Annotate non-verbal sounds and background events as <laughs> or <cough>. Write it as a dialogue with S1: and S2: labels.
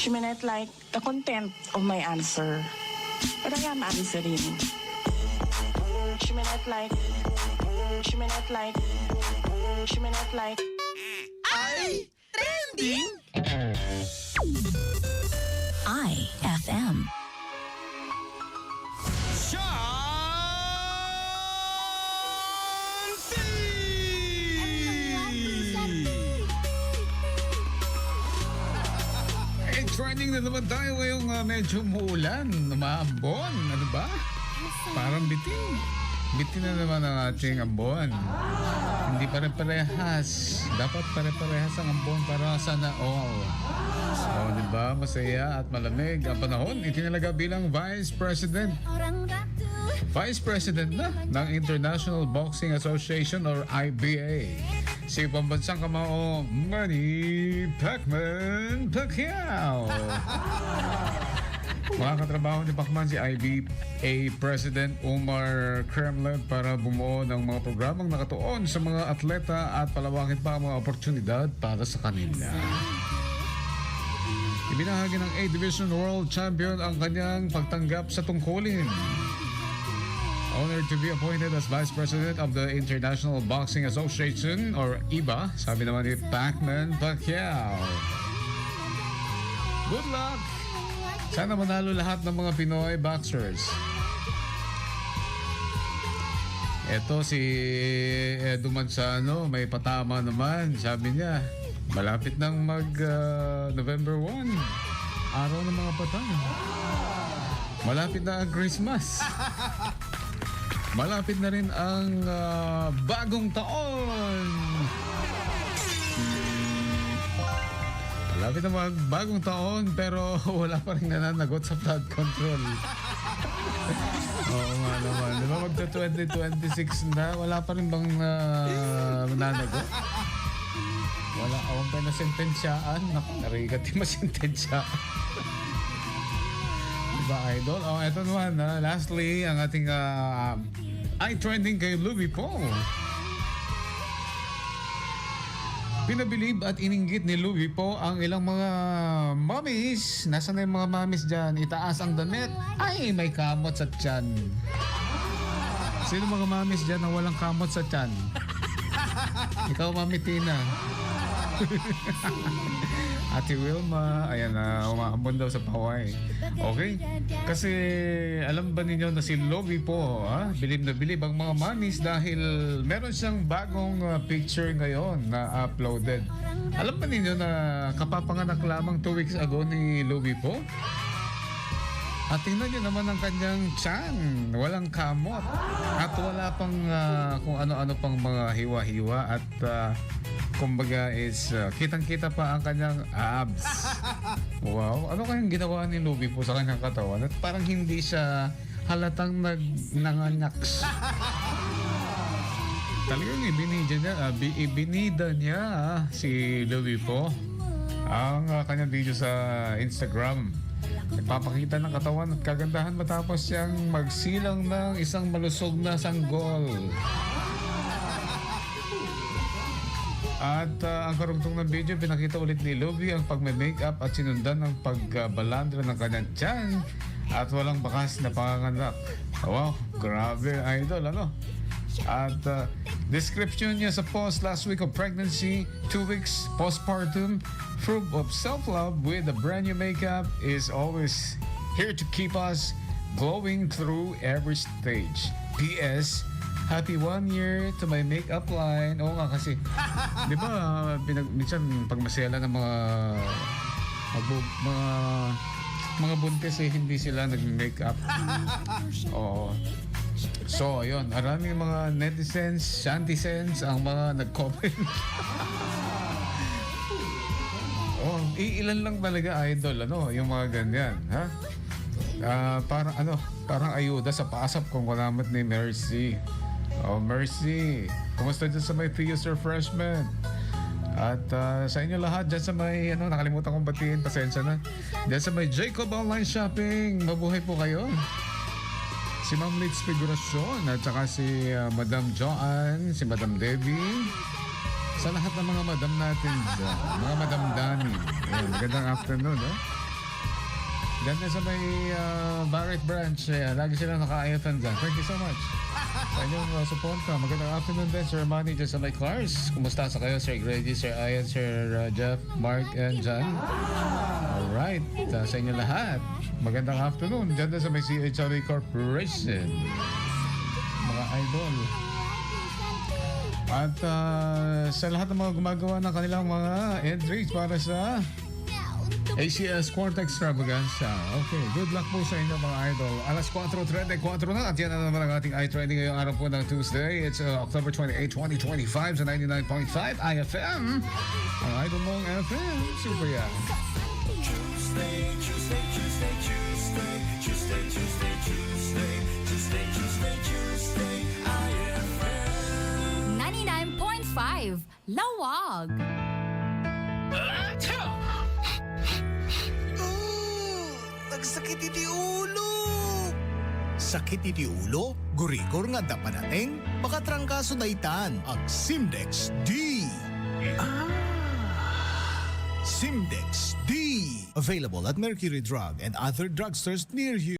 S1: She may not like the content of my answer, but I am answering. She may not like, she may not like, she may not like.
S2: Ay! Trending!
S3: IFM.
S4: Trending na naman tayo ngayong uh, medyo muulan, umaambon. Ano ba? Parang bitin. Bitin na naman ang ating ambon. Hindi pare-parehas. Dapat pare-parehas ang ambon para sana all. Oh, di ba? Masaya at malamig ang panahon. Itinalaga bilang Vice President Vice President na ng International Boxing Association or IBA. Si pambansang kamao Manny Pacman Pacquiao. <laughs> Mga katrabaho ni Pacman si IBA President Omar Kremlin para bumuo ng mga programang nakatuon sa mga atleta at palawakin pa ang mga oportunidad para sa kanila. Ibinahagi ng A-Division World Champion ang kanyang pagtanggap sa tungkulin. Honored to be appointed as Vice President of the International Boxing Association or IBA, sabi naman ni Pacman Pacquiao. Good luck! Sana manalo lahat ng mga Pinoy boxers. Eto si Edo Manzano, may patama naman. Sabi niya, malapit nang mag ah, November 1. Araw ng mga patay. Malapit na ang Christmas. <laughs> Malapit na rin ang ah, bagong taon. Malapit na mag bagong taon pero <laughs> wala pa rin nananagot sa flood control. Oo nga naman. Di ba magta 2026 na, wala pa rin bang uh, nananagot? Wala akong pa na sentensyaan. Naku, narigat yung masentensyaan. Diba, idol? Oh, eto naman, ha? lastly, ang ating uh, eye trending kay Louis po. Pinabilib at ininggit ni Louie po ang ilang mga mommies. Nasaan na yung mga mommies dyan? Itaas ang damit. Ay, may kamot sa tiyan. Sino mga mommies dyan na walang kamot sa tiyan? Ikaw, Mami Tina. <laughs> Ate Wilma, ayan na, umaambon daw sa paway. Okay? Kasi alam ba ninyo na si Lovie po, ha? Bilib na bilib ang mga mamis dahil meron siyang bagong uh, picture ngayon na uploaded. Alam ba ninyo na kapapanganak lamang 2 weeks ago ni Lovie po? At tingnan niyo naman ang kanyang tiyan. Walang kamot. At wala pang ah, kung ano-ano pang mga hiwa-hiwa at ah, kumbaga is ah, kitang-kita pa ang kanyang abs. <laughs> Wow. Ano kayang ginawa ni Luby po sa kanyang katawan? At parang hindi siya halatang nag nanganyaks. <laughs> Talagang ibinida niya, bi- ibinida niya ah, si Louie po ang ah, kanyang video sa Instagram. Nagpapakita ng katawan at kagandahan matapos siyang magsilang ng isang malusog na sanggol. At ah, ang karugtong ng video, pinakita ulit ni Lovie ang pagme-makeup at sinundan ng pagbalandra ng kanyang tiyan at walang bakas na panganganak. Wow, grabe idol, ano? At uh, description niya sa post last week of pregnancy, two weeks postpartum, proof of self-love with a brand new makeup is always here to keep us glowing through every stage. P.S. Happy one year to my makeup line. Oo nga kasi, <laughs> di ba, pinag, minsan pag masela ng mga, magbu- mga, mga buntis eh, hindi sila nag-makeup. <laughs> Oo. So, ayun. Maraming mga netizens, shantisens ang mga nag-comment. <laughs> oh, iilan lang talaga idol, ano, yung mga ganyan, ha? Ah, parang ano, parang ayuda sa paasap kung kalamat ni Mercy. Oh, Mercy. Kumusta dyan sa may Theos Refreshment? At ah, sa inyo lahat, dyan sa may, ano, nakalimutan kong batiin, pasensya na. Dyan sa may Jacob Online Shopping, mabuhay po kayo. Si Ma'am Liz Figuracion at saka si ah, Madam Joanne, si Madam Debbie. Sa lahat ng mga madam natin dyan, mga Madam Dani. Ayan, magandang afternoon, eh. Diyan sa may ah, Barrett branch. Ayan, lagi silang naka-IFM dyan. Thank you so much. Sa inyong uh, suporta. Magandang afternoon din, Sir Manny, dyan sa may cars. Kumusta sa kayo, Sir Grady, Sir Ian, Sir uh, Jeff, Mark, and John? Alright, uh, sa inyo lahat. Magandang afternoon. Dyan sa may CHRA Corporation. Mga idol. At uh, sa lahat ng mga gumagawa ng kanilang mga entries para sa ACS Quartet Extravaganza. Okay, good luck po sa inyo mga idol. Alas 4.34 na at yan na naman ang ating iTrending ngayong araw po ng Tuesday. It's uh, October 28, 2025 sa 99.5 IFM. Ang idol mong FM. Super yan.
S5: 99.5 Lawag.
S2: Nagsakit iti ulo! Sakit iti ulo? Gurigor nga dapanating? Makatrangkaso na itan ang Simdex D. Ah. Simdex D. Available at Mercury Drug and other drugstores near you.